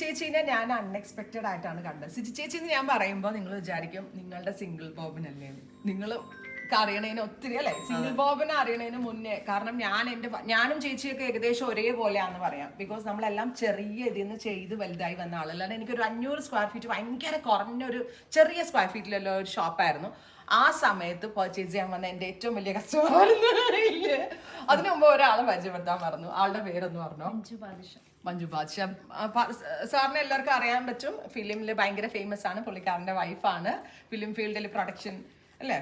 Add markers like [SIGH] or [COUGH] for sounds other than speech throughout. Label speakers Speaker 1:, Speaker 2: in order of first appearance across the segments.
Speaker 1: ചേച്ചീനെ ഞാൻ അൺഎക്സ്പെക്റ്റഡ് ആയിട്ടാണ് കണ്ടത്. സിജി ചേച്ചി എന്ന് ഞാൻ പറയുമ്പോൾ നിങ്ങൾ വിചാരിക്കും നിങ്ങളുടെ സിംഗിൾ ബോബിനല്ലേ നിങ്ങൾ അറിയണതിന് ഒത്തിരി അല്ലെ? സിംഗിൾ ബോബിനെ അറിയണതിന് മുന്നേ കാരണം ഞാൻ എന്റെ ഞാനും ചേച്ചിയൊക്കെ ഏകദേശം ഒരേപോലെയാണെന്ന് പറയാം. ബിക്കോസ് നമ്മളെല്ലാം ചെറിയ ഇതിൽ നിന്ന് ചെയ്ത് വലുതായി വന്ന ആളല്ലാണ്ട് എനിക്കൊരു അഞ്ഞൂറ് സ്ക്വയർ ഫീറ്റ് ഭയങ്കര കുറഞ്ഞൊരു ചെറിയ സ്ക്വയർ ഫീറ്റിലുള്ള ഒരു ഷോപ്പായിരുന്നു ആ സമയത്ത് പർച്ചേസ് ചെയ്യാൻ വന്ന എന്റെ ഏറ്റവും വലിയ കസ്റ്റമർ അതിനു മുമ്പ് ഒരാളെ പരിചയപ്പെടുത്താൻ പറഞ്ഞു ആളുടെ പേരൊന്ന് പറഞ്ഞു? മഞ്ജു ബാദ്ഷ. സാറിന് എല്ലാവർക്കും അറിയാൻ പറ്റും. ഫിലിമിൽ ഭയങ്കര ഫേമസ് ആണ്. പുള്ളിക്കാരന്റെ വൈഫാണ് ഫിലിം ഫീൽഡിൽ പ്രൊഡക്ഷൻ അല്ലേ?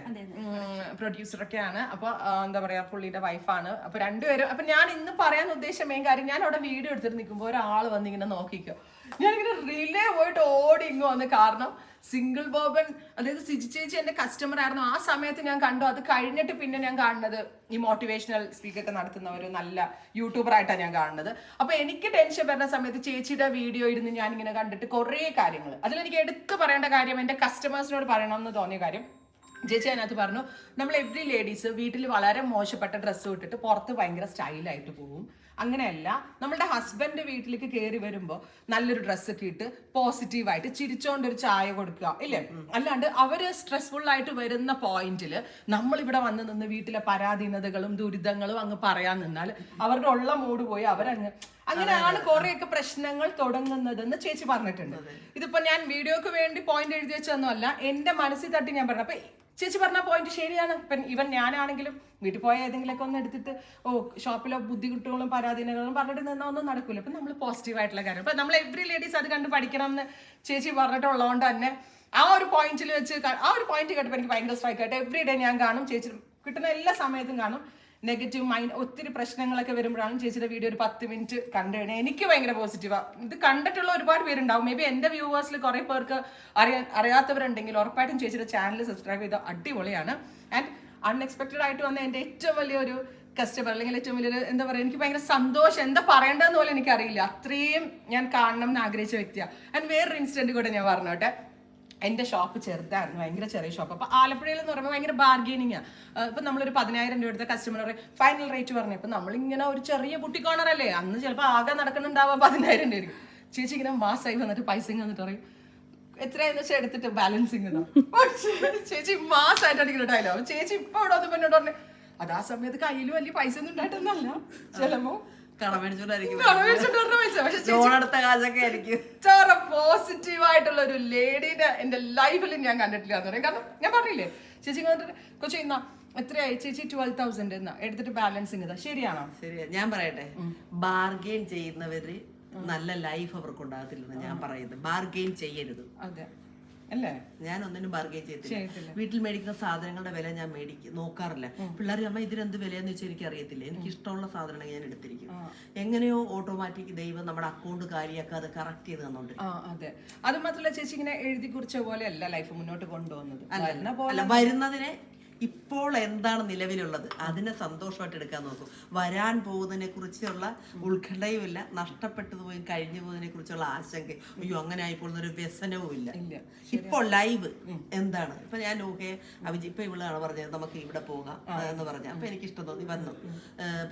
Speaker 1: പ്രൊഡ്യൂസറൊക്കെയാണ് അപ്പൊ എന്താ പറയാ പുള്ളിയുടെ വൈഫാണ് അപ്പൊ രണ്ടുപേരും അപ്പൊ ഞാൻ ഇന്ന് പറയാൻ ഉദ്ദേശിച്ച മെയിൻ കാര്യം ഞാൻ അവിടെ വീഡിയോ എടുത്തിട്ട് നിൽക്കുമ്പോൾ ഒരാൾ വന്ന് ഇങ്ങനെ നോക്കിക്കോ. ഞാനിങ്ങനെ റിലേ പോയിട്ട് ഓടി ഇങ്ങ് വന്ന് കാരണം സിംഗിൾ ബോബൻ അതായത് സിജി ചേച്ചി എന്റെ കസ്റ്റമർ ആയിരുന്നു. ആ സമയത്ത് ഞാൻ കണ്ടു. അത് കഴിഞ്ഞിട്ട് പിന്നെ ഞാൻ കാണുന്നത് ഈ മോട്ടിവേഷണൽ സ്പീക്കർ ഒക്കെ നടത്തുന്ന ഒരു നല്ല യൂട്യൂബർ ആയിട്ടാണ് ഞാൻ കാണുന്നത്. അപ്പൊ എനിക്ക് ടെൻഷൻ വരുന്ന സമയത്ത് ചേച്ചിയുടെ വീഡിയോ ഇരുന്ന് ഞാൻ ഇങ്ങനെ കണ്ടിട്ട് കുറേ കാര്യങ്ങൾ അതിലെനിക്ക് എടുത്തു പറയേണ്ട കാര്യം എന്റെ കസ്റ്റമേഴ്സിനോട് പറയണം എന്ന് തോന്നിയ കാര്യം ചേച്ചി അതിനകത്ത് പറഞ്ഞു നമ്മൾ എവ്രി ലേഡീസ് വീട്ടിൽ വളരെ മോശപ്പെട്ട ഡ്രസ്സ് ഇട്ടിട്ട് പുറത്ത് ഭയങ്കര സ്റ്റൈലായിട്ട് പോകും അങ്ങനെയല്ല നമ്മളുടെ ഹസ്ബൻഡ് വീട്ടിലേക്ക് കയറി വരുമ്പോൾ നല്ലൊരു ഡ്രസ്സ് ഒക്കെ ഇട്ട് പോസിറ്റീവായിട്ട് ചിരിച്ചോണ്ട് ഒരു ചായ കൊടുക്കുക ഇല്ലേ? അല്ലാണ്ട് അവർ സ്ട്രെസ്ഫുൾ ആയിട്ട് വരുന്ന പോയിന്റിൽ നമ്മൾ ഇവിടെ വന്ന് നിന്ന് വീട്ടിലെ പരാധീനതകളും ദുരിതങ്ങളും അങ്ങ് പറയാൻ നിന്നാൽ അവരുടെ ഉള്ള മൂഡ് പോയി അവരങ്ങ് അങ്ങനെയാണ് കുറെയൊക്കെ പ്രശ്നങ്ങൾ തുടങ്ങുന്നതെന്ന് ചേച്ചി പറഞ്ഞിട്ടുണ്ട്. ഇതിപ്പോ ഞാൻ വീഡിയോക്ക് വേണ്ടി പോയിന്റ് എഴുതി വെച്ചതൊന്നുമല്ല എന്റെ മനസ്സിൽ തട്ടി ഞാൻ പറഞ്ഞു അപ്പൊ ചേച്ചി പറഞ്ഞ പോയിന്റ് ശരിയാണ്. ഇപ്പം ഇവൻ ഞാനാണെങ്കിലും വീട്ടിൽ പോയ ഏതെങ്കിലുമൊക്കെ ഒന്ന് എടുത്തിട്ട് ഓ ഷോപ്പിലെ ബുദ്ധിമുട്ടുകളും പരാധീനങ്ങളും പറഞ്ഞിട്ട് നിന്നാൽ ഒന്നും നടക്കില്ല അപ്പം നമ്മൾ പോസിറ്റീവ് ആയിട്ടുള്ള കാര്യം. അപ്പം നമ്മൾ എവറി ലേഡീസ് അത് കണ്ട് പഠിക്കണം എന്ന് ചേച്ചി പറഞ്ഞിട്ടുള്ളതുകൊണ്ട് തന്നെ ആ ഒരു പോയിന്റിൽ വെച്ച് ആ ഒരു പോയിന്റ് കേട്ടപ്പോൾ എനിക്ക് ഭയങ്കര സ്ട്രൈക്ക് ആയിട്ട് എവറി ഡേ ഞാൻ കാണും ചേച്ചി കിട്ടുന്ന എല്ലാ സമയത്തും കാണും. നെഗറ്റീവ് മൈൻഡ് ഒത്തിരി പ്രശ്നങ്ങളൊക്കെ വരുമ്പോഴാണ് ചേച്ചിയുടെ വീഡിയോ ഒരു പത്ത് മിനിറ്റ് കണ്ടു കഴിഞ്ഞാൽ എനിക്ക് ഭയങ്കര പോസിറ്റീവാണ് ഇത് കണ്ടിട്ടുള്ള ഒരുപാട് പേരുണ്ടാവും. മേ ബി എന്റെ വ്യൂവേഴ്സിൽ കുറേ പേർക്ക് അറിയാൻ അറിയാത്തവരുണ്ടെങ്കിൽ ഉറപ്പായിട്ടും ചേച്ചിയുടെ ചാനൽ സബ്സ്ക്രൈബ് ചെയ്ത അടിപൊളിയാണ്. ആൻഡ് അൺഎക്സ്പെക്റ്റഡ് ആയിട്ട് വന്ന എന്റെ ഏറ്റവും വലിയൊരു കസ്റ്റമർ അല്ലെങ്കിൽ ഏറ്റവും വലിയൊരു എന്താ പറയുക എനിക്ക് ഭയങ്കര സന്തോഷം. എന്താ പറയേണ്ടതെന്ന് പോലും എനിക്കറിയില്ല. അത്രയും ഞാൻ കാണണം എന്ന് ആഗ്രഹിച്ച വ്യക്തിയാണ് ആൻഡ് വേറൊരു ഇൻസിഡന്റ് കൂടെ ഞാൻ പറഞ്ഞോട്ടെ. എന്റെ ഷോപ്പ് ചെറുതായിരുന്നു ഭയങ്കര ചെറിയ ഷോപ്പ് അപ്പോൾ ആലപ്പുഴയിൽ എന്ന് പറയുമ്പോൾ ഭയങ്കര ബാർഗെയിനിങ് ഇപ്പം നമ്മളൊരു പതിനായിരം രൂപ എടുത്ത കസ്റ്റമർ ഫൈനൽ റേറ്റ് പറഞ്ഞു. ഇപ്പം നമ്മളിങ്ങനെ ഒരു ചെറിയ കുട്ടി കോണർ അല്ലേ? അന്ന് ചിലപ്പോൾ ആകെ നടക്കുന്നുണ്ടാവുക പതിനായിരം രൂപ. ചേച്ചി ഇങ്ങനെ മാസമായി വന്നിട്ട് പൈസ വന്നിട്ട് പറയും എത്രയാന്ന് വെച്ചാൽ എടുത്തിട്ട് ബാലൻസിങ് പക്ഷേ ചേച്ചി മാസമായിട്ട് അടിക്കുന്ന ഡയലോഗ് ചേച്ചി ഇപ്പൊ ഇവിടെ ഒന്ന് എന്നോട് പറഞ്ഞു അത് ആ സമയത്ത് കയ്യിൽ വലിയ പൈസ ഒന്നും ഉണ്ടായിട്ടൊന്നല്ല. ചിലപ്പോ
Speaker 2: കടമേടിച്ചോണ്ടായിരിക്കും
Speaker 1: കടമേടിച്ചോണ്ട് പൈസ. പക്ഷെ പോസിറ്റീവ് ആയിട്ടുള്ള ഒരു ലേഡീനെ എന്റെ ലൈഫിൽ ഞാൻ കണ്ടിട്ടില്ല എന്ന് പറയും. കാരണം ഞാൻ പറഞ്ഞില്ലേ ചേച്ചി കണ്ടിട്ട് കൊച്ചു ഇന്നാ എത്രയായി? ചേച്ചി ട്വൽവ് തൗസൻഡ് എന്നാ. എടുത്തിട്ട് ബാലൻസിങ് ഇതാ. ശരിയാണോ?
Speaker 2: ശരിയാ. ഞാൻ പറയട്ടെ ബാർഗെയിൻ ചെയ്യുന്നവര് നല്ല ലൈഫ് അവർക്ക് ഉണ്ടാകത്തില്ലെന്ന് ഞാൻ പറയുന്നത്. ബാർഗെയിൻ ചെയ്യരുത്.
Speaker 1: അതെ. അല്ലേ?
Speaker 2: ഞാൻ ഒന്നിനും ചെയ്യത്തില്ല
Speaker 1: ചെയ്യത്തില്ല.
Speaker 2: വീട്ടിൽ മേടിക്കുന്ന സാധനങ്ങളുടെ വില ഞാൻ മേടിക്കും നോക്കാറില്ല. പിള്ളേർ അമ്മ ഇതിനെന്ത് വിലയെന്ന് വെച്ചാൽ എനിക്ക് അറിയത്തില്ല എനിക്ക് ഇഷ്ടമുള്ള സാധനങ്ങൾ ഞാൻ എടുത്തിരിക്കും. എങ്ങനെയോ ഓട്ടോമാറ്റിക് ദൈവം നമ്മുടെ അക്കൗണ്ട് കാര്യമൊക്കെ അത് കറക്റ്റ് ചെയ്ത് തന്നോണ്ട്
Speaker 1: അതെ. അത് മാത്രമല്ല ചേച്ചി ഇങ്ങനെ എഴുതി കുറിച്ച പോലെ അല്ല ലൈഫ് മുന്നോട്ട് കൊണ്ടുപോകുന്നത്.
Speaker 2: വരുന്നതിനെ ഇപ്പോൾ എന്താണ് നിലവിലുള്ളത്? അതിനെ സന്തോഷമായിട്ട് എടുക്കാൻ നോക്കും. വരാൻ പോകുന്നതിനെ കുറിച്ചുള്ള ഉത്കണ്ഠയുമില്ല നഷ്ടപ്പെട്ടു പോയി കഴിഞ്ഞു പോകുന്നതിനെ കുറിച്ചുള്ള ആശങ്ക അയ്യോ അങ്ങനെ ആയിപ്പോൾ ഒരു വ്യസനവും ഇല്ല. ഇപ്പോൾ ലൈവ് എന്താണ്? ഇപ്പൊ ഞാൻ ഊഹയെ അഭിജി ഇപ്പൊ ഇവളാണ് പറഞ്ഞത് നമുക്ക് ഇവിടെ പോകാം എന്ന് പറഞ്ഞു. അപ്പൊ എനിക്ക് ഇഷ്ടം തോന്നി വന്നു.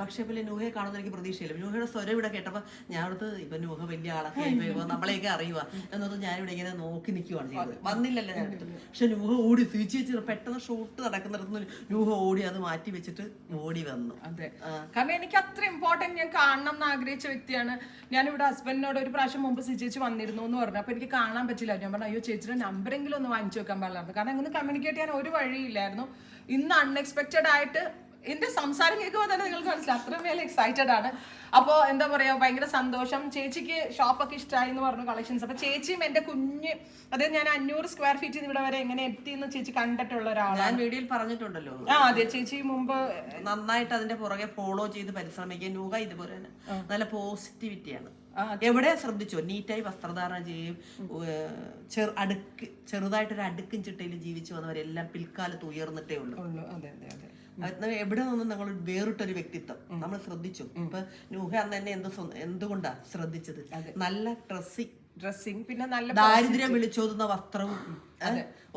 Speaker 2: പക്ഷെ പിന്നെ നൂഹയെ കാണുന്ന എനിക്ക് പ്രതീക്ഷയില്ല. നൂഹയുടെ സ്വരം ഇവിടെ കേട്ടപ്പോ ഞാൻ ഇപ്പൊ നൂഹ വലിയ ആളൊക്കെ നമ്മളെയൊക്കെ അറിയുക എന്നൊന്നും ഞാനിവിടെ ഇങ്ങനെ നോക്കി നിൽക്കുവാണ് ചെയ്തത്. വന്നില്ലല്ലോ ഞാൻ. പക്ഷെ നൂഹ ഓടി തിരിച്ചു വെച്ച് പെട്ടെന്ന് ഷൂട്ട് നടക്കുന്നിടത്ത് യൂഹ ഓടി അത് മാറ്റി വെച്ചിട്ട് ഓടി വന്നു.
Speaker 1: അതെ. കാരണം എനിക്ക് അത്ര ഇമ്പോർട്ടന്റ് ഞാൻ കാണണം എന്ന് ആഗ്രഹിച്ച വ്യക്തിയാണ്. ഞാൻ ഇവിടെ ഹസ്ബൻഡിനോട് ഒരു പ്രാവശ്യം മുമ്പ് സിജേച്ച് വന്നിരുന്നു എന്ന് പറഞ്ഞു. അപ്പൊ എനിക്ക് കാണാൻ പറ്റില്ല. ഞാൻ പറഞ്ഞു അയ്യോ ചേച്ചിയുടെ നമ്പറെങ്കിലും ഒന്ന് വാങ്ങിച്ചു വെക്കാൻ പാടില്ലായിരുന്നു. കാരണം അങ്ങനെ കമ്മ്യൂണിക്കേറ്റ് ചെയ്യാൻ ഒരു വഴിയില്ലായിരുന്നു. ഇന്ന് അൺഎക്സ്പെക്റ്റഡ് ആയിട്ട് എന്റെ സംസാരം കേൾക്കുമ്പോൾ തന്നെ നിങ്ങൾക്ക് മനസ്സിലായി അത്രയും പേര് എക്സൈറ്റഡ് ആണ്. അപ്പോൾ എന്താ പറയാ ഭയങ്കര സന്തോഷം. ചേച്ചിക്ക് ഷോപ്പൊക്കെ ഇഷ്ടമായി എന്ന് പറഞ്ഞു കളക്ഷൻസ് അപ്പോൾ ചേച്ചിയും എന്റെ കുഞ്ഞ് അതായത് ഞാൻ അഞ്ഞൂറ് സ്ക്വയർ ഫീറ്റ് ഇവിടെ വരെ എങ്ങനെ എത്തി എന്ന് ചേച്ചി കണ്ടിട്ടുള്ള ഒരാളാണ്.
Speaker 2: ഞാൻ വീഡിയോയിൽ പറഞ്ഞിട്ടുണ്ടല്ലോ.
Speaker 1: ആ അതെ. ചേച്ചി മുമ്പ്
Speaker 2: നന്നായിട്ട് അതിന്റെ പുറകെ ഫോളോ ചെയ്ത് പരിശ്രമിക്കുക. നൂക ഇതുപോലെ തന്നെ നല്ല പോസിറ്റിവിറ്റിയാണ് എവിടെ ശ്രദ്ധിച്ചോ? നീറ്റായി വസ്ത്രധാരണം ചെയ്യും. ചെറു അടുക്ക് ചെറുതായിട്ടൊരു അടുക്കും ചിട്ടയിൽ ജീവിച്ചു വന്നവരെല്ലാം പിൽക്കാലത്ത് ഉയർന്നിട്ടേ ഉള്ളൂ.
Speaker 1: അതെ അതെ അത്.
Speaker 2: എവിടെ നിന്നും നമ്മൾ വേറിട്ടൊരു വ്യക്തിത്വം നമ്മൾ ശ്രദ്ധിച്ചു. ഇപ്പൊ നൂഹ അന്ന് തന്നെ എന്ത് എന്തുകൊണ്ടാ ശ്രദ്ധിച്ചത്? നല്ല ഡ്രസ്സിങ്.
Speaker 1: ഡ്രസ്സിങ് പിന്നെ നല്ല
Speaker 2: ദാരിദ്ര്യം വിളിച്ചോതുന്ന വസ്ത്രവും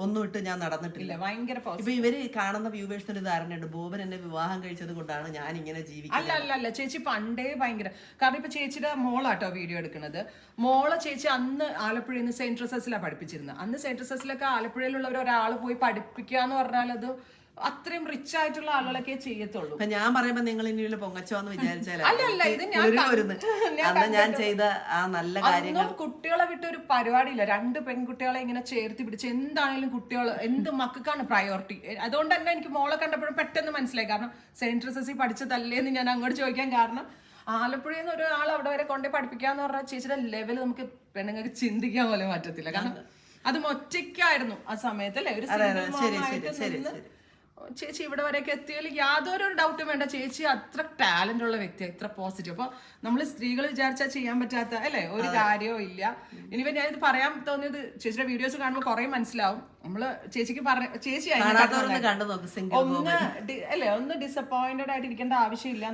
Speaker 2: ഒന്നും ഇട്ട് ഞാൻ നടന്നിട്ടില്ല.
Speaker 1: ഭയങ്കര
Speaker 2: ഇപ്പൊ ഇവർ കാണുന്ന വ്യൂവേഴ്സിന് ധാരണയുണ്ട്. ബോബൻ എന്നെ വിവാഹം കഴിച്ചത് കൊണ്ടാണ് ഞാൻ ഇങ്ങനെ ജീവിക്കുന്നത്.
Speaker 1: അല്ല അല്ല അല്ല. ചേച്ചി പണ്ടേ ഭയങ്കര കാരണം ഇപ്പൊ ചേച്ചിയുടെ മോളാട്ടോ വീഡിയോ എടുക്കുന്നത്. മോളെ ചേച്ചി അന്ന് ആലപ്പുഴയിൽ നിന്ന് സെന്റ് ട്രസസിലാണ് പഠിപ്പിച്ചിരുന്നത്. അന്ന് സെന്റ് ട്രസസിലൊക്കെ ആലപ്പുഴയിലുള്ളവർ ഒരാൾ പോയി പഠിപ്പിക്കുക എന്ന് പറഞ്ഞാൽ അത് അത്രയും റിച്ച് ആയിട്ടുള്ള ആളുകളൊക്കെ ചെയ്യത്തുള്ളൂ.
Speaker 2: ഞാൻ പറയുമ്പോ നിങ്ങൾ ഇനി പൊങ്ങച്ചോന്ന് വിചാരിച്ചാലും?
Speaker 1: അല്ല, അല്ല, ഇത് ഞാൻ ഞാൻ
Speaker 2: ചെയ്ത ആ നല്ല കാര്യങ്ങൾ
Speaker 1: കുട്ടികളെ വിട്ട് ഒരു പരിപാടിയില്ല. രണ്ട് പെൺകുട്ടികളെ ഇങ്ങനെ ചേർത്തി പിടിച്ച് എന്താണെങ്കിലും കുട്ടികൾ എന്ത് മക്കൾക്കാണ് പ്രയോറിറ്റി അതുകൊണ്ട് തന്നെ എനിക്ക് മോളെ കണ്ടപ്പോഴും പെട്ടെന്ന് മനസ്സിലായി. കാരണം സെയിന്റ് ട്രസസിൽ പഠിച്ചതല്ലേന്ന് ഞാൻ അങ്ങോട്ട് ചോദിക്കാൻ കാരണം ആലപ്പുഴയിൽ നിന്ന് ഒരാൾ അവിടെ വരെ കൊണ്ടേ പഠിപ്പിക്കാന്ന് പറഞ്ഞാൽ ചേച്ചിയുടെ ലെവൽ നമുക്ക് പെണ്ണുങ്ങൾക്ക് ചിന്തിക്കാൻ പോലും പറ്റത്തില്ല. കാരണം അതും ഒറ്റയ്ക്കായിരുന്നു ആ സമയത്ത് അല്ലേ? ഒരു single ചേച്ചി ഇവിടെ വരെയൊക്കെ എത്തിയാൽ യാതൊരു ഡൗട്ടും വേണ്ട. ചേച്ചി അത്ര ടാലന്റ് ഉള്ള വ്യക്തിയാണ് ഇത്ര പോസിറ്റീവ് അപ്പൊ നമ്മൾ സ്ത്രീകൾ വിചാരിച്ചാൽ ചെയ്യാൻ പറ്റാത്ത അല്ലേ? ഒരു കാര്യവും ഇല്ല. ഇനിയിപ്പോ ഞാൻ ഇത് പറയാൻ തോന്നിയത് ചേച്ചിയുടെ വീഡിയോസ് കാണുമ്പോൾ കുറെ മനസ്സിലാവും. നമ്മൾ ചേച്ചിക്ക് പറഞ്ഞ ചേച്ചി ഒന്ന് അല്ലെ? ഒന്ന് ഡിസപ്പോയിന്റഡ് ആയിട്ട് ഇരിക്കേണ്ട ആവശ്യമില്ല.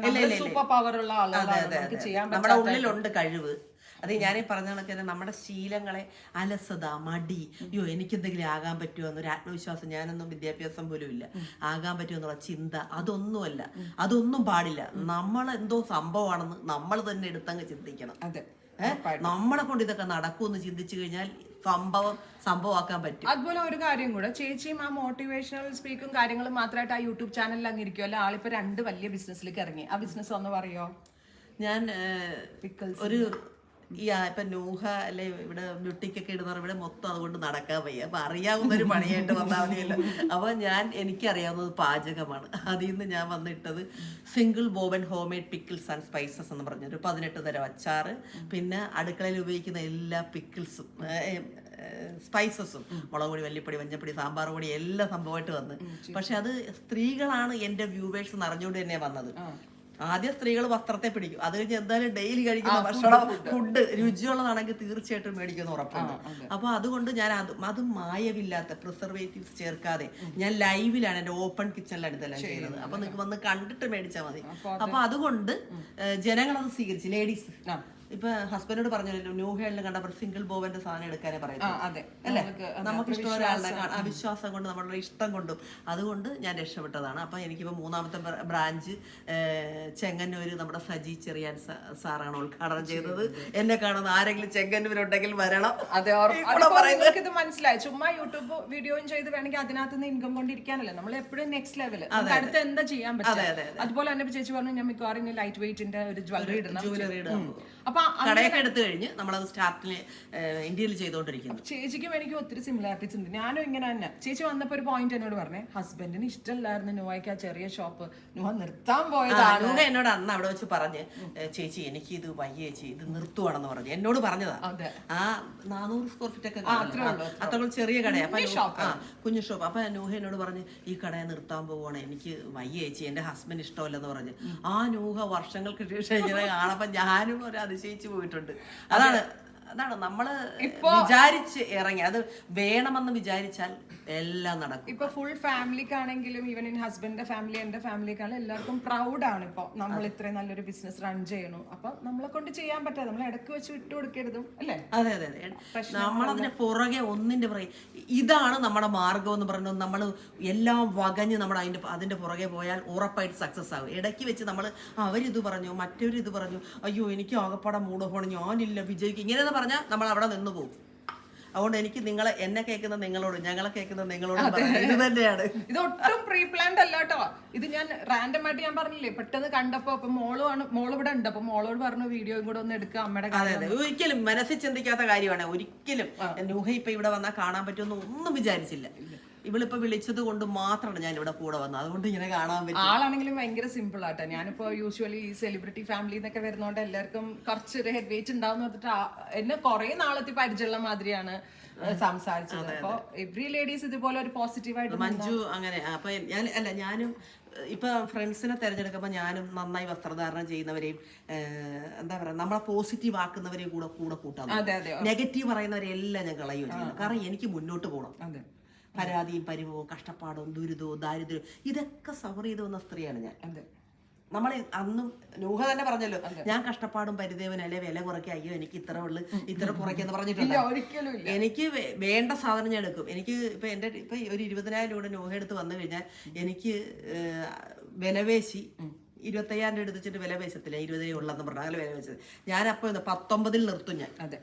Speaker 1: സൂപ്പർ പവർ ഉള്ള ആളുകളാണ്. നമുക്ക് ചെയ്യാൻ
Speaker 2: ഉള്ളിലുണ്ട് കഴിവ്. അത് ഞാനീ പറഞ്ഞ കണക്ക് തന്നെ നമ്മുടെ ശീലങ്ങളെ അലസത മടി അയ്യോ എനിക്കെന്തെങ്കിലും ആകാൻ പറ്റുമോ എന്നൊരു ആത്മവിശ്വാസം ഞാനൊന്നും വിദ്യാഭ്യാസം പോലും ഇല്ല. ആകാൻ പറ്റുമോ എന്നുള്ള ചിന്ത അതൊന്നുമല്ല. അതൊന്നും പാടില്ല. നമ്മൾ എന്തോ സംഭവമാണെന്ന് നമ്മൾ തന്നെ എടുത്തങ്ങ് ചിന്തിക്കണം.
Speaker 1: അതെ.
Speaker 2: നമ്മളെ കൊണ്ട് ഇതൊക്കെ നടക്കുമെന്ന് ചിന്തിച്ചു കഴിഞ്ഞാൽ സംഭവം സംഭവമാക്കാൻ പറ്റും.
Speaker 1: അതുപോലെ ഒരു കാര്യം കൂടെ. ചേച്ചിയും ആ മോട്ടിവേഷണൽ സ്പീക്കും കാര്യങ്ങളും മാത്രമായിട്ട് ആ യൂട്യൂബ് ചാനലിൽ അങ്ങ് ഇരിക്കുമല്ലോ ആളിപ്പോ രണ്ട് വലിയ ബിസിനസ്സിലേക്ക് ഇറങ്ങി. ആ ബിസിനസ് ഒന്ന് പറയോ?
Speaker 2: ഞാൻ ഒരു ഈ ഇപ്പൊ നൂഹ അല്ലെ ഇവിടെ ബ്യൂട്ടിക്കൊക്കെ ഇടുന്നവർ ഇവിടെ മൊത്തം അതുകൊണ്ട് നടക്കാൻ വയ്യ. അപ്പൊ അറിയാവുന്ന ഒരു പണിയായിട്ട് വന്നാൽ മതിയല്ലോ. അപ്പൊ ഞാൻ എനിക്കറിയാവുന്നത് പാചകമാണ്. അതിൽ നിന്ന് ഞാൻ വന്നിട്ടത് single Boban home made pickles and spices എന്ന് പറഞ്ഞ ഒരു പതിനെട്ട് തരം അച്ചാറ് പിന്നെ അടുക്കളയിൽ ഉപയോഗിക്കുന്ന എല്ലാ പിക്കിൾസും സ്പൈസസും മുളക് പൊടി മല്ലിപ്പൊടി മഞ്ഞപ്പൊടി സാമ്പാർ പൊടി എല്ലാ സംഭവമായിട്ട് വന്ന്. പക്ഷെ അത് സ്ത്രീകളാണ് എന്റെ വ്യൂവേഴ്സ് നിറഞ്ഞുകൊണ്ട് തന്നെ വന്നത്. ആദ്യം സ്ത്രീകൾ വസ്ത്രത്തെ പിടിക്കും. അത് കഴിഞ്ഞ് എന്തായാലും ഡെയിലി കഴിക്കുന്ന ഭക്ഷണം ഫുഡ് രുചിയുള്ളതാണെങ്കിൽ തീർച്ചയായിട്ടും മേടിക്കുന്ന ഉറപ്പാണ് അപ്പൊ അതുകൊണ്ട് ഞാൻ അത് അത് മായവില്ലാത്ത പ്രിസർവേറ്റീവ്സ് ചേർക്കാതെ ഞാൻ ലൈവിലാണ് എന്റെ ഓപ്പൺ കിച്ചണിലാണ് ഇതെല്ലാം ചെയ്യുന്നത്. അപ്പൊ നിങ്ങൾക്ക് വന്ന് കണ്ടിട്ട് മേടിച്ചാൽ മതി. അപ്പൊ അതുകൊണ്ട് ജനങ്ങൾ ജനങ്ങളത് സ്വീകരിച്ചു ലേഡീസ്. ഇപ്പൊ ഹസ്ബൻഡോട് പറഞ്ഞല്ലോ ന്യൂ ഹെയറിൽ കണ്ടപ്പോൾ സിംഗിൾ ബോബന്റെ സാധനം എടുക്കാനേ പറയുന്നത്
Speaker 1: അതെ.
Speaker 2: അല്ലേ?
Speaker 1: നമുക്ക്
Speaker 2: ഇഷ്ടം ഇഷ്ടമുള്ള ഒരാളുടെ അവിശ്വാസം വിശ്വാസം കൊണ്ട് നമ്മളുടെ ഇഷ്ടം കൊണ്ടും. അതുകൊണ്ട് ഞാൻ രക്ഷപ്പെട്ടതാണ്. അപ്പൊ എനിക്കിപ്പോ മൂന്നാമത്തെ ബ്ര- ബ്രാഞ്ച് ചെങ്ങന്നൂര് നമ്മുടെ സജി ചെറിയാൻ സാറാണ് ഉദ്ഘാടനം ചെയ്തത്. എന്നെ കാണുന്ന ആരെങ്കിലും ചെങ്ങന്നൂരുണ്ടെങ്കിൽ വരണം.
Speaker 1: അതെ ഇത് മനസ്സിലായി. ചുമ്മാ യൂട്യൂബ് വീഡിയോയും ചെയ്ത് വേണമെങ്കിൽ അതിനകത്ത് നിന്ന് ഇൻകം കൊണ്ടിരിക്കാനല്ലേ. നമ്മൾ എപ്പോഴും നെക്സ്റ്റ് ലെവൽ അടുത്ത് എന്താ ചെയ്യാൻ പറ്റും
Speaker 2: അതെ, അതെ,
Speaker 1: അതുപോലെ തന്നെ ചേച്ചി പറഞ്ഞു ഞാൻ മിക്കവാറും ലൈറ്റ് വെയിറ്റിന്റെ ഒരു ജ്വല്ലറി ഇടണം. അപ്പൊ
Speaker 2: കടയൊക്കെ എടുത്തു കഴിഞ്ഞ് നമ്മളത് സ്റ്റാർട്ടിൽ ഇന്ത്യയിൽ ചെയ്തുകൊണ്ടിരിക്കുന്നു
Speaker 1: ചേച്ചിക്കും എനിക്ക് ഒത്തിരി സിമിലാരിറ്റീസ് ഉണ്ട്. ഞാനും ഇങ്ങനെ തന്നെ. ചേച്ചി വന്നപ്പോ ഒരു പോയിന്റ് എന്നോട് പറഞ്ഞേ ഹസ്ബൻഡിന് ഇഷ്ടമല്ലായിരുന്നു നുവായ്ക്ക് ആ ചെറിയ ഷോപ്പ് നുവ നിർത്താൻ പോയതാണ്.
Speaker 2: നൂഹ എന്നോട് അന്ന് അവിടെ വെച്ച് പറഞ്ഞ് ചേച്ചി എനിക്ക് ഇത് വയ്യ ചേച്ചി ഇത് നിർത്തുവാണെന്ന് പറഞ്ഞു. എന്നോട് പറഞ്ഞതാ. ആ നാനൂറ് സ്ക്വയർ ഫീറ്റ് ഒക്കെ
Speaker 1: അത്രേ
Speaker 2: ചെറിയ കടയാ. അപ്പൊ
Speaker 1: കുഞ്ഞു
Speaker 2: ഷോപ്പ് അപ്പൊ നൂഹ എന്നോട് പറഞ്ഞ് ഈ കടയെ നിർത്താൻ പോവാണ്. എനിക്ക് വയ്യ ചേച്ചി എന്റെ ഹസ്ബൻഡ് ഇഷ്ടമല്ലെന്ന് പറഞ്ഞു. ആ നൂഹ വർഷങ്ങൾക്ക് ശേഷം ഇങ്ങനെ കാണുമ്പോ ഞാനും ഒരു അതിശയിച്ചു പോയിട്ടുണ്ട്. അതാണ് അതാണ് നമ്മൾ വിചാരിച്ച് ഇറങ്ങി. അത് വേണമെന്ന് വിചാരിച്ചാൽ എല്ലാം നടക്കും.
Speaker 1: ഇപ്പൊ ഫുൾ ഫാമിലിക്കാണെങ്കിലും ഈവൻ ഇൻ ഹസ്ബൻഡിന്റെ ഫാമിലി എന്റെ ഫാമിലിക്കാണെങ്കിലും എല്ലാവർക്കും പ്രൗഡ് ആണ് ഇപ്പൊ. നമ്മൾ ഇത്രയും നല്ലൊരു ബിസിനസ് റൺ ചെയ്യണു. അപ്പൊ നമ്മളെ കൊണ്ട് ചെയ്യാൻ പറ്റാതെ നമ്മൾ ഇടയ്ക്ക് വെച്ച് വിട്ടു കൊടുക്കരുതും അല്ലേ?
Speaker 2: അതെ അതെ അതെ. നമ്മളതിന് പുറകെ ഒന്നിന്റെ പുറകെ ഇതാണ് നമ്മുടെ മാർഗം എന്ന് പറഞ്ഞു നമ്മൾ എല്ലാം വകഞ്ഞ് നമ്മൾ അതിന്റെ അതിന്റെ പുറകെ പോയാൽ ഉറപ്പായിട്ട് സക്സസ് ആകും ഇടയ്ക്ക് വെച്ച് നമ്മൾ അവരിത് പറഞ്ഞു മറ്റവരിത് പറഞ്ഞു. അയ്യോ എനിക്ക് ആകപ്പാടെ മൂഡ് പോണം ഞാനില്ല വിജയിക്കും ഇങ്ങനെയെന്ന് പറഞ്ഞാൽ നമ്മൾ അവിടെ നിന്ന് പോകും. അതുകൊണ്ട് എനിക്ക് നിങ്ങളെ എന്നെ കേൾക്കുന്ന നിങ്ങളോട് ഞങ്ങളെ കേൾക്കുന്ന നിങ്ങളോട് ഇത് തന്നെയാണ്
Speaker 1: ഇത് ഒട്ടും പ്രീ പ്ലാൻഡ് അല്ല കേട്ടോ. ഇത് ഞാൻ റാൻഡം ആയിട്ട് ഞാൻ പറഞ്ഞില്ലേ പെട്ടെന്ന് കണ്ടപ്പോ അപ്പൊ മോൾ ആണ് മോൾ ഇവിടെ ഉണ്ട്. അപ്പൊ മോളോട് പറഞ്ഞു വീഡിയോയും കൂടെ ഒന്ന് എടുക്കുക അമ്മയുടെ
Speaker 2: അതെ അതെ. ഒരിക്കലും മനസ്സിൽ ചിന്തിക്കാത്ത കാര്യമാണ്. ഒരിക്കലും നൂഹ ഇപ്പൊ ഇവിടെ വന്നാൽ കാണാൻ പറ്റുമെന്ന് ഒന്നും വിചാരിച്ചില്ല. ഇവളിപ്പോ വിളിച്ചത് കൊണ്ട് മാത്രമാണ് ഞാൻ ഇവിടെ കൂടെ വന്നത്. അതുകൊണ്ട് ഇങ്ങനെ കാണാൻ പറ്റും.
Speaker 1: ആളാണെങ്കിലും ഭയങ്കര സിമ്പിൾ ആട്ടോ. ഞാനിപ്പോ യൂഷ്വലി ഈ സെലിബ്രിറ്റി ഫാമിലി എന്നൊക്കെ വരുന്നോണ്ട് എല്ലാവർക്കും കുറച്ച് ഒരു ഹെഡ് വെയിറ്റ് ഉണ്ടാവും പറഞ്ഞിട്ട് എന്നെ കുറെ നാളത്തെ പരിചയമുള്ള മാതിരിയാണ് സംസാരിച്ചത്. അപ്പൊ എവ്രി ലേഡീസ് ഇതുപോലെ ഒരു പോസിറ്റീവായിട്ട്
Speaker 2: മഞ്ജു അങ്ങനെ അപ്പൊ ഞാൻ അല്ല ഞാനും ഇപ്പൊ ഫ്രണ്ട്സിനെ തിരഞ്ഞെടുക്കുമ്പോൾ ഞാനും നന്നായി വസ്ത്രധാരണം ചെയ്യുന്നവരെയും എന്താ പറയാ നമ്മളെ പോസിറ്റീവ് ആക്കുന്നവരെയും കൂടെ കൂടെ
Speaker 1: കൂട്ടാം
Speaker 2: നെഗറ്റീവ് പറയുന്നവരെല്ലാം ഞാൻ കളയുകയും കാരണം എനിക്ക് മുന്നോട്ട് പോകണം
Speaker 1: അതെ.
Speaker 2: പരാതിയും പരിവവും കഷ്ടപ്പാടും ദുരിതവും ദാരിദ്ര്യവും ഇതൊക്കെ സഫർ ചെയ്ത് വന്ന സ്ത്രീയാണ് ഞാൻ.
Speaker 1: അതെ.
Speaker 2: നമ്മൾ അന്നും നൂഹ തന്നെ പറഞ്ഞല്ലോ ഞാൻ കഷ്ടപ്പാടും പരിദേവനല്ലേ വില കുറയ്ക്കുക അയ്യോ എനിക്ക് ഇത്ര ഉള്ളു ഇത്ര കുറയ്ക്കാന്ന്
Speaker 1: പറഞ്ഞിട്ടില്ല ഒരിക്കലും
Speaker 2: എനിക്ക് വേണ്ട സാധനം ഞാൻ എടുക്കും. എനിക്ക് ഇപ്പൊ എന്റെ ഇപ്പൊ ഒരു ഇരുപതിനായിരം രൂപയുടെ നൂഹ എടുത്ത് വന്നു കഴിഞ്ഞാൽ എനിക്ക് വിലവേശി ഇരുപത്തയ്യായിരം രൂപ എടുത്തിട്ട് വില പേശത്തില്ല ഇരുപതേ ഉള്ളെന്ന് പറഞ്ഞു അങ്ങനെ വില പേശത് ഞാൻ അപ്പൊ ഇത് പത്തൊമ്പതിൽ നിർത്തും ഞാൻ.
Speaker 1: അതെ.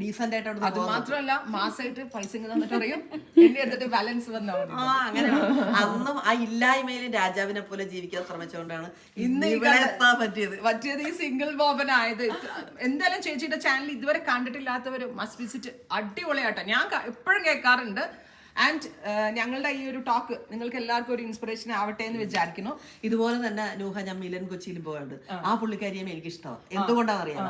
Speaker 2: ഡീസന്റ് ആയിട്ട്
Speaker 1: അത് മാത്രമല്ല മാസമായിട്ട് പൈസ തന്നിട്ട് പറയും [LAUGHS] എന്റെ എടുത്തിട്ട് ബാലൻസ് വന്നാ
Speaker 2: ആ അങ്ങനെ അന്നും ആ ഇല്ലായ്മയിലും രാജാവിനെ പോലെ ജീവിക്കാൻ ശ്രമിച്ചുകൊണ്ടാണ് ഇന്ന് എത്താൻ പറ്റിയത്.
Speaker 1: മറ്റേത് ഈ സിംഗിൾ ബോബൻ ആയത്. എന്തായാലും ചേച്ചിയുടെ ചാനൽ ഇതുവരെ കണ്ടിട്ടില്ലാത്തവർ മസ്റ്റ് വിസിറ്റ് അടിപൊളിയാട്ടോ. ഞാൻ എപ്പോഴും കേൾക്കാറുണ്ട്. ആൻഡ് ഞങ്ങളുടെ ഈ ഒരു ടോക്ക് നിങ്ങൾക്ക് എല്ലാവർക്കും ഒരു ഇൻസ്പിറേഷൻ ആവട്ടെ എന്ന് വിചാരിക്കുന്നു.
Speaker 2: ഇതുപോലെ തന്നെ നൂഹ ഞാൻ മിലൻ കൊച്ചിയിൽ പോയുണ്ട് ആ. പുള്ളിക്കാരിയെ എനിക്ക് ഇഷ്ടമാണ് എന്തുകൊണ്ടാണെന്ന് അറിയാം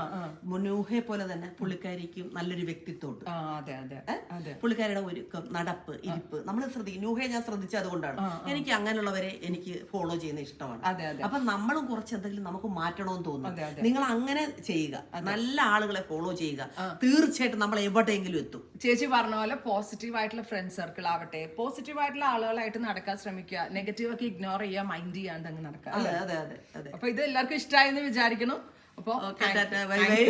Speaker 2: നൂഹയെ പോലെ തന്നെ പുള്ളിക്കാരിക്കും നല്ലൊരു വ്യക്തിത്വം ഉണ്ട്
Speaker 1: അതെ അതെ അതെ.
Speaker 2: പുള്ളിക്കാരിയുടെ ഒരു നടപ്പ് ഇരിപ്പ്. നമ്മൾ ശ്രദ്ധിക്കും നൂഹയെ ഞാൻ ശ്രദ്ധിച്ചത് അതുകൊണ്ടാണ്. എനിക്ക് അങ്ങനെയുള്ളവരെ എനിക്ക് ഫോളോ ചെയ്യുന്ന ഇഷ്ടമാണ്. അപ്പൊ നമ്മളും കുറച്ച് എന്തെങ്കിലും നമുക്ക് മാറ്റണമെന്ന് തോന്നുന്നു. നിങ്ങൾ അങ്ങനെ ചെയ്യുക. നല്ല ആളുകളെ ഫോളോ ചെയ്യുക. തീർച്ചയായിട്ടും നമ്മൾ എവിടെയെങ്കിലും എത്തും.
Speaker 1: ചേച്ചി പറഞ്ഞ പോലെ പോസിറ്റീവ് ആയിട്ടുള്ള ഫ്രണ്ട് സർക്കിൾ ആവട്ടെ. പോസിറ്റീവ് ആയിട്ടുള്ള ആളുകളായിട്ട് നടക്കാൻ ശ്രമിക്കുക. നെഗറ്റീവ് ഒക്കെ ഇഗ്നോർ ചെയ്യുക മൈൻഡ് ചെയ്യാണ്ട് അങ്ങ് നടക്കുക.
Speaker 2: അതെ അതെ അതെ അതെ.
Speaker 1: അപ്പൊ ഇത് എല്ലാവർക്കും ഇഷ്ടമായെന്ന് വിചാരിക്കണം അപ്പൊ
Speaker 2: ഓക്കെ ടാറ്റ ബൈ ബൈ